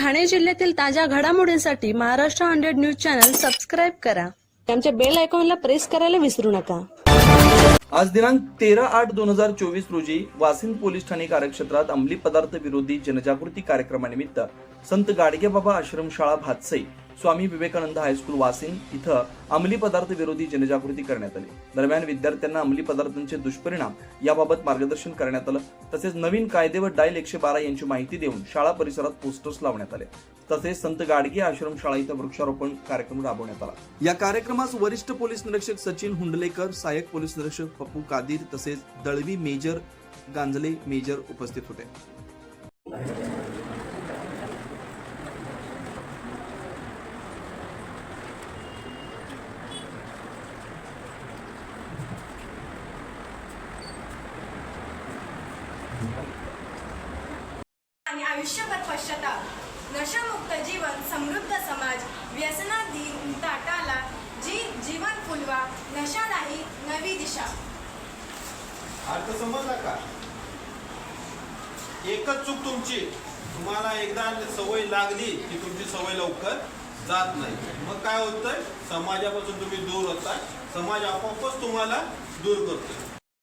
ठाणे जिल्ह्यातील ताज्या घडामोडींसाठी Maharashtra hundred news channel subscribe करा. आमच्या बेल आयकॉनला प्रेस करायला विसरू नका. आज दिनांक तेरा आठ दोन हजार चोवीस रोजी वासिंद पोलीस ठाणे कार्यक्षेत्रात अंमली पदार्थ विरोधी जनजागृती कार्यक्रमानिमित्त संत गाडगेबाबा आश्रमशाळा भातसई स्वामी विवेकानंद हायस्कूल वासिन इथं अंमली पदार्थ विरोधी जनजागृती करण्यात आली. दरम्यान विद्यार्थ्यांना अंमली पदार्थांचे दुष्परिणाम याबाबत मार्गदर्शन करण्यात आलं. तसेच नवीन कायदे व डायल एकशे बारा यांची माहिती देऊन शाळा परिसरात पोस्टर्स लावण्यात आले. तसेच संत गाडगे आश्रमशाळा इथं वृक्षारोपण कार्यक्रम राबवण्यात आला. या कार्यक्रमास वरिष्ठ पोलीस निरीक्षक सचिन हुंडलेकर सहाय्यक पोलीस निरीक्षक पप्पू कादीर तसेच दळवी मेजर गांजले मेजर उपस्थित होते. आणि आयुष्यभर पश्चाताप नशामुक्त जीवन समृद्ध समाज व्यसनाधीन ताटाला जी जीवन फुलवा नशा नाही नवी दिशा. अर्थ समजला का? एकच चूक तुमची. तुम्हाला एकदा सवय लागली की तुमची सवय लवकर जात नाही. मग काय होतंय? समाजापासून तुम्ही दूर होता. समाज आपोआपच तुम्हाला दूर करतोय.